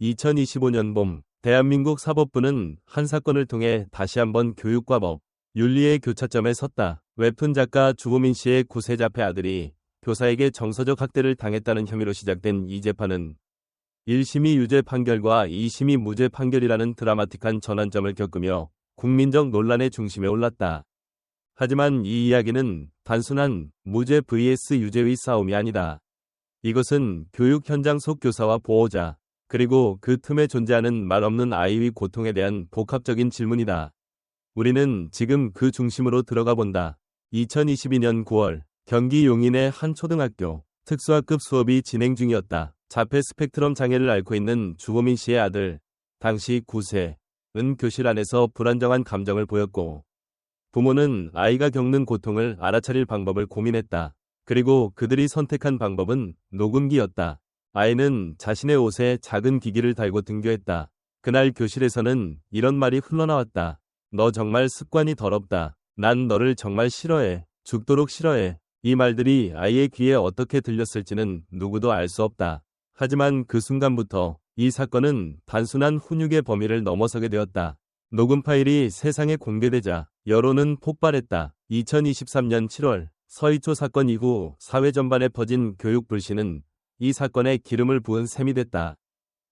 2025년 봄 대한민국 사법부는 한 사건을 통해 다시 한번 교육과 법, 윤리의 교차점에 섰다. 웹툰 작가 주호민 씨의 구세 자폐 아들이 교사에게 정서적 학대를 당했다는 혐의로 시작된 이 재판은 1심이 유죄 판결과 2심이 무죄 판결이라는 드라마틱한 전환점을 겪으며 국민적 논란의 중심에 올랐다. 하지만 이 이야기는 단순한 무죄 vs 유죄의 싸움이 아니다. 이것은 교육 현장 속 교사와 보호자, 그리고 그 틈에 존재하는 말없는 아이의 고통에 대한 복합적인 질문이다. 우리는 지금 그 중심으로 들어가 본다. 2022년 9월 경기 용인의 한 초등학교 특수학급 수업이 진행 중이었다. 자폐 스펙트럼 장애를 앓고 있는 주호민 씨의 아들, 당시 9세 은 교실 안에서 불안정한 감정을 보였고 부모는 아이가 겪는 고통을 알아차릴 방법을 고민했다. 그리고 그들이 선택한 방법은 녹음기였다. 아이는 자신의 옷에 작은 기기를 달고 등교했다. 그날 교실에서는 이런 말이 흘러나왔다. 너 정말 습관이 더럽다. 난 너를 정말 싫어해. 죽도록 싫어해. 이 말들이 아이의 귀에 어떻게 들렸을지는 누구도 알 수 없다. 하지만 그 순간부터 이 사건은 단순한 훈육의 범위를 넘어서게 되었다. 녹음 파일이 세상에 공개되자 여론은 폭발했다. 2023년 7월 서희초 사건 이후 사회 전반에 퍼진 교육 불신은 이 사건에 기름을 부은 셈이 됐다.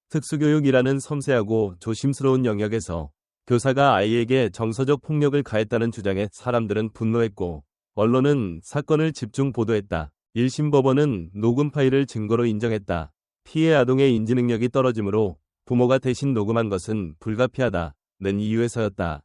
특수교육이라는 섬세하고 조심스러운 영역에서 교사가 아이에게 정서적 폭력을 가했다는 주장에 사람들은 분노했고 언론은 사건을 집중 보도했다. 1심 법원은 녹음 파일을 증거로 인정했다. 피해 아동의 인지 능력이 떨어지므로 부모가 대신 녹음한 것은 불가피하다. 는 이유에서였다.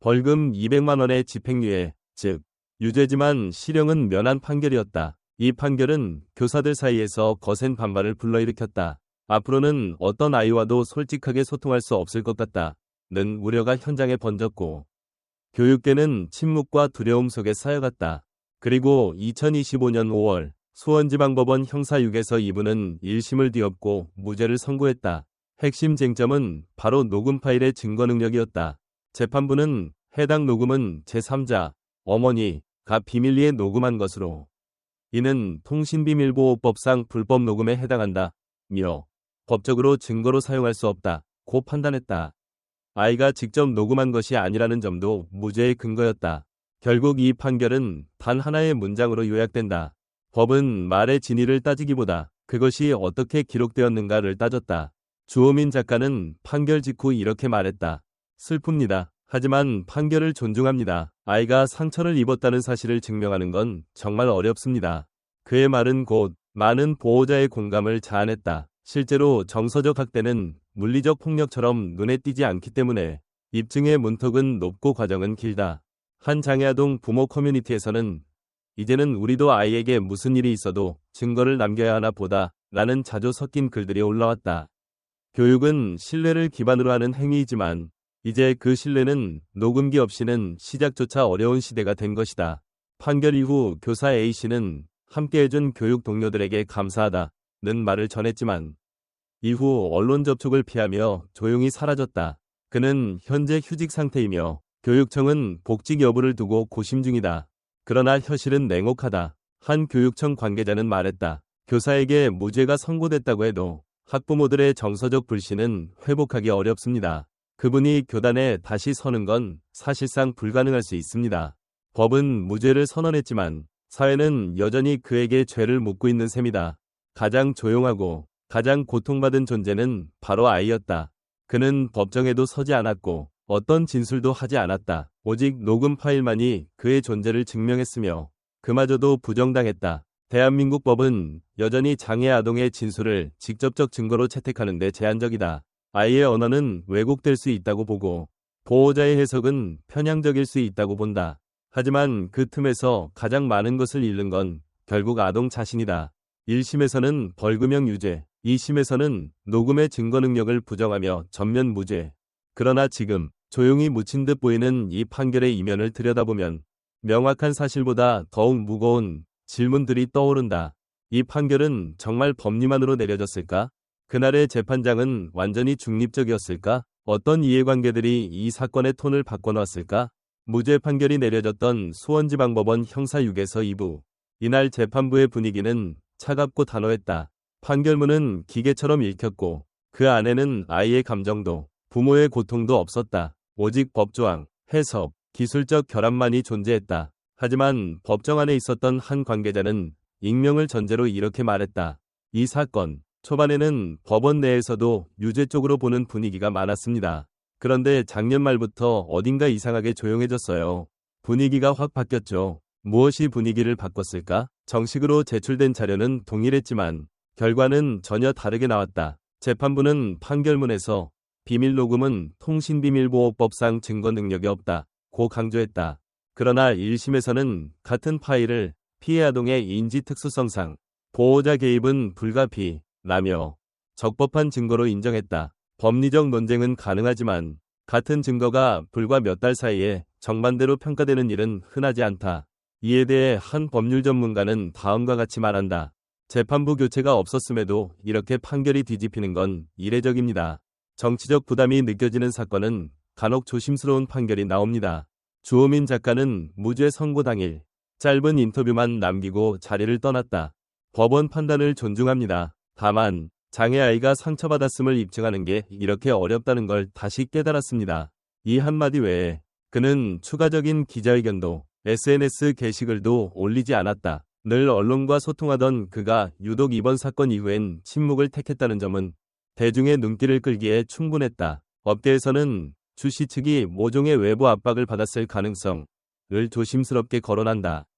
벌금 200만 원의 집행유예, 즉 유죄지만 실형은 면한 판결이었다. 이 판결은 교사들 사이에서 거센 반발을 불러일으켰다. 앞으로는 어떤 아이와도 솔직하게 소통할 수 없을 것 같다. 는 우려가 현장에 번졌고 교육계는 침묵과 두려움 속에 쌓여갔다. 그리고 2025년 5월 수원지방법원 형사 6에서 2부는 1심을 뒤엎고 무죄를 선고했다. 핵심 쟁점은 바로 녹음 파일의 증거 능력이었다. 재판부는 해당 녹음은 제3자, 어머니가 비밀리에 녹음한 것으로 이는 통신비밀보호법상 불법 녹음에 해당한다. 며 법적으로 증거로 사용할 수 없다. 고 판단했다. 아이가 직접 녹음한 것이 아니라는 점도 무죄의 근거였다. 결국 이 판결은 단 하나의 문장으로 요약된다. 법은 말의 진위를 따지기보다 그것이 어떻게 기록되었는가를 따졌다. 주호민 작가는 판결 직후 이렇게 말했다. 슬픕니다. 하지만 판결을 존중합니다. 아이가 상처를 입었다는 사실을 증명하는 건 정말 어렵습니다. 그의 말은 곧 많은 보호자의 공감을 자아냈다. 실제로 정서적 학대는 물리적 폭력처럼 눈에 띄지 않기 때문에 입증의 문턱은 높고 과정은 길다. 한 장애아동 부모 커뮤니티에서는 이제는 우리도 아이에게 무슨 일이 있어도 증거를 남겨야 하나 보다 라는 자주 섞인 글들이 올라왔다. 교육은 신뢰를 기반으로 하는 행위이지만 이제 그 신뢰는 녹음기 없이는 시작조차 어려운 시대가 된 것이다. 판결 이후 교사 A씨는 함께해준 교육 동료들에게 감사하다 는 말을 전했지만 이후 언론 접촉을 피하며 조용히 사라졌다. 그는 현재 휴직 상태이며 교육청은 복직 여부를 두고 고심 중이다. 그러나 현실은 냉혹하다. 한 교육청 관계자는 말했다. 교사에게 무죄가 선고됐다고 해도 학부모들의 정서적 불신은 회복하기 어렵습니다. 그분이 교단에 다시 서는 건 사실상 불가능할 수 있습니다. 법은 무죄를 선언했지만 사회는 여전히 그에게 죄를 묻고 있는 셈이다. 가장 조용하고 가장 고통받은 존재는 바로 아이였다. 그는 법정에도 서지 않았고 어떤 진술도 하지 않았다. 오직 녹음 파일만이 그의 존재를 증명했으며 그마저도 부정당했다. 대한민국 법은 여전히 장애 아동의 진술을 직접적 증거로 채택하는 데 제한적이다. 아이의 언어는 왜곡될 수 있다고 보고 보호자의 해석은 편향적일 수 있다고 본다. 하지만 그 틈에서 가장 많은 것을 잃는 건 결국 아동 자신이다. 1심에서는 벌금형 유죄, 2심에서는 녹음의 증거 능력을 부정하며 전면 무죄. 그러나 지금 조용히 묻힌 듯 보이는 이 판결의 이면을 들여다보면 명확한 사실보다 더욱 무거운 질문들이 떠오른다. 이 판결은 정말 법리만으로 내려졌을까? 그날의 재판장은 완전히 중립적이었을까? 어떤 이해관계들이 이 사건의 톤을 바꿔놨을까? 무죄 판결이 내려졌던 수원지방법원 형사 6에서 2부. 이날 재판부의 분위기는 차갑고 단호했다. 판결문은 기계처럼 읽혔고 그 안에는 아이의 감정도 부모의 고통도 없었다. 오직 법조항, 해석, 기술적 결함만이 존재했다. 하지만 법정 안에 있었던 한 관계자는 익명을 전제로 이렇게 말했다. 이 사건, 초반에는 법원 내에서도 유죄 쪽으로 보는 분위기가 많았습니다. 그런데 작년 말부터 어딘가 이상하게 조용해졌어요. 분위기가 확 바뀌었죠. 무엇이 분위기를 바꿨을까? 정식으로 제출된 자료는 동일했지만 결과는 전혀 다르게 나왔다. 재판부는 판결문에서 비밀 녹음은 통신비밀보호법상 증거 능력이 없다. 고 강조했다. 그러나 1심에서는 같은 파일을 피해 아동의 인지 특수성상 보호자 개입은 불가피 라며 적법한 증거로 인정했다. 법리적 논쟁은 가능하지만 같은 증거가 불과 몇 달 사이에 정반대로 평가되는 일은 흔하지 않다. 이에 대해 한 법률 전문가는 다음과 같이 말한다. 재판부 교체가 없었음에도 이렇게 판결이 뒤집히는 건 이례적입니다. 정치적 부담이 느껴지는 사건은 간혹 조심스러운 판결이 나옵니다. 주호민 작가는 무죄 선고 당일 짧은 인터뷰만 남기고 자리를 떠났다. 법원 판단을 존중합니다. 다만 장애 아이가 상처받았음을 입증하는 게 이렇게 어렵다는 걸 다시 깨달았습니다. 이 한마디 외에 그는 추가적인 기자회견도 SNS 게시글도 올리지 않았다. 늘 언론과 소통하던 그가 유독 이번 사건 이후엔 침묵을 택했다는 점은 대중의 눈길을 끌기에 충분했다. 업계에서는 주시 측이 모종의 외부 압박을 받았을 가능성을 조심스럽게 거론한다.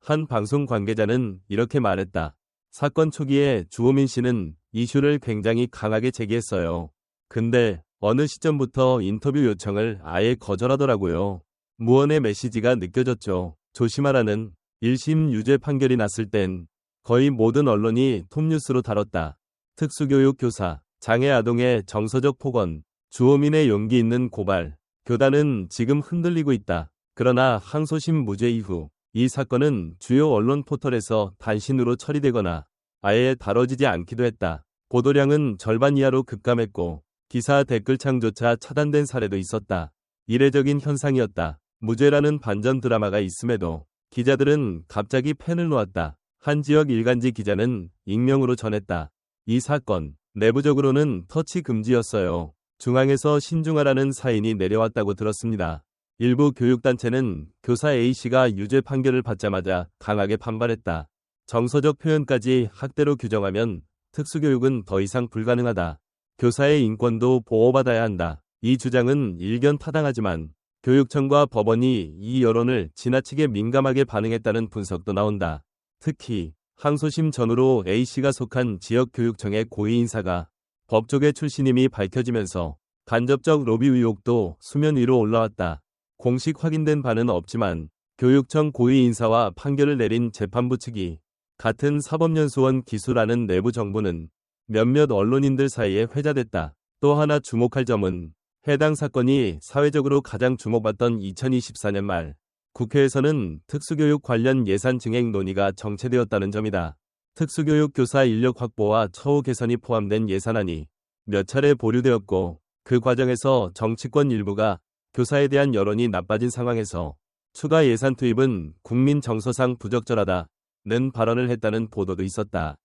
한 방송 관계자는 이렇게 말했다. 사건 초기에 주호민 씨는 이슈를 굉장히 강하게 제기했어요. 근데 어느 시점부터 인터뷰 요청을 아예 거절하더라고요. 무언의 메시지가 느껴졌죠. 조심하라는 1심 유죄 판결이 났을 땐 거의 모든 언론이 톱뉴스로 다뤘다. 특수교육 교사, 장애 아동의 정서적 폭언, 주호민의 용기 있는 고발, 교단은 지금 흔들리고 있다. 그러나 항소심 무죄 이후 이 사건은 주요 언론 포털에서 단신으로 처리되거나 아예 다뤄지지 않기도 했다. 보도량은 절반 이하로 급감했고 기사 댓글창조차 차단된 사례도 있었다. 이례적인 현상이었다. 무죄라는 반전 드라마가 있음에도 기자들은 갑자기 펜을 놓았다. 한 지역 일간지 기자는 익명으로 전했다. 이 사건, 내부적으로는 터치 금지였어요. 중앙에서 신중하라는 사인이 내려왔다고 들었습니다. 일부 교육단체는 교사 A씨가 유죄 판결을 받자마자 강하게 반발했다. 정서적 표현까지 학대로 규정하면 특수교육은 더 이상 불가능하다. 교사의 인권도 보호받아야 한다. 이 주장은 일견 타당하지만 교육청과 법원이 이 여론을 지나치게 민감하게 반응했다는 분석도 나온다. 특히 항소심 전후로 A씨가 속한 지역교육청의 고위 인사가 법조계 출신임이 밝혀지면서 간접적 로비 의혹도 수면 위로 올라왔다. 공식 확인된 바는 없지만 교육청 고위 인사와 판결을 내린 재판부 측이 같은 사법연수원 기수라는 내부 정보는 몇몇 언론인들 사이에 회자됐다. 또 하나 주목할 점은 해당 사건이 사회적으로 가장 주목받던 2024년 말 국회에서는 특수교육 관련 예산 증액 논의가 정체되었다는 점이다. 특수교육 교사 인력 확보와 처우 개선이 포함된 예산안이 몇 차례 보류되었고 그 과정에서 정치권 일부가 교사에 대한 여론이 나빠진 상황에서 추가 예산 투입은 국민 정서상 부적절하다는 발언을 했다는 보도도 있었다.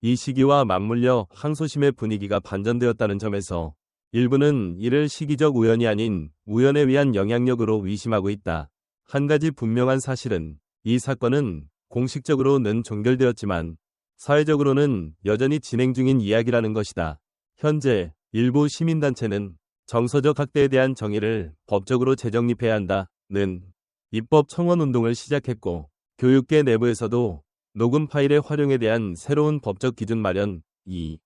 이 시기와 맞물려 항소심의 분위기가 반전되었다는 점에서 일부는 이를 시기적 우연이 아닌 우연에 의한 영향력으로 의심하고 있다. 한 가지 분명한 사실은 이 사건은 공식적으로는 종결되었지만 사회적으로는 여전히 진행 중인 이야기라는 것이다. 현재 일부 시민단체는 정서적 학대에 대한 정의를 법적으로 재정립해야 한다는 입법 청원 운동을 시작했고 교육계 내부에서도 녹음 파일의 활용에 대한 새로운 법적 기준 마련 2.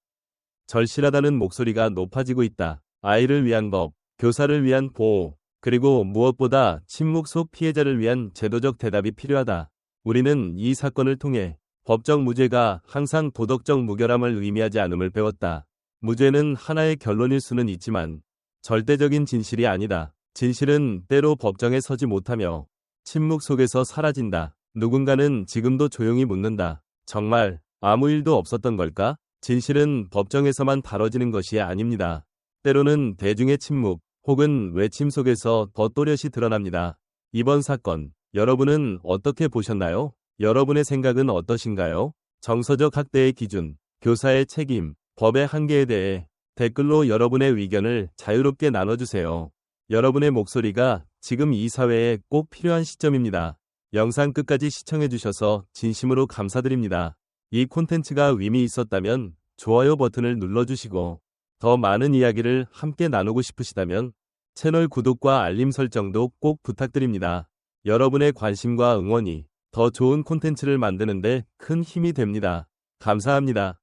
절실하다는 목소리가 높아지고 있다. 아이를 위한 법, 교사를 위한 보호, 그리고 무엇보다 침묵 속 피해자를 위한 제도적 대답이 필요하다. 우리는 이 사건을 통해 법적 무죄가 항상 도덕적 무결함을 의미하지 않음을 배웠다. 무죄는 하나의 결론일 수는 있지만 절대적인 진실이 아니다. 진실은 때로 법정에 서지 못하며 침묵 속에서 사라진다. 누군가는 지금도 조용히 묻는다. 정말 아무 일도 없었던 걸까? 진실은 법정에서만 다뤄지는 것이 아닙니다. 때로는 대중의 침묵 혹은 외침 속에서 더 또렷이 드러납니다. 이번 사건, 여러분은 어떻게 보셨나요? 여러분의 생각은 어떠신가요? 정서적 학대의 기준, 교사의 책임, 법의 한계에 대해 댓글로 여러분의 의견을 자유롭게 나눠주세요. 여러분의 목소리가 지금 이 사회에 꼭 필요한 시점입니다. 영상 끝까지 시청해주셔서 진심으로 감사드립니다. 이 콘텐츠가 의미 있었다면 좋아요 버튼을 눌러주시고 더 많은 이야기를 함께 나누고 싶으시다면 채널 구독과 알림 설정도 꼭 부탁드립니다. 여러분의 관심과 응원이 더 좋은 콘텐츠를 만드는데 큰 힘이 됩니다. 감사합니다.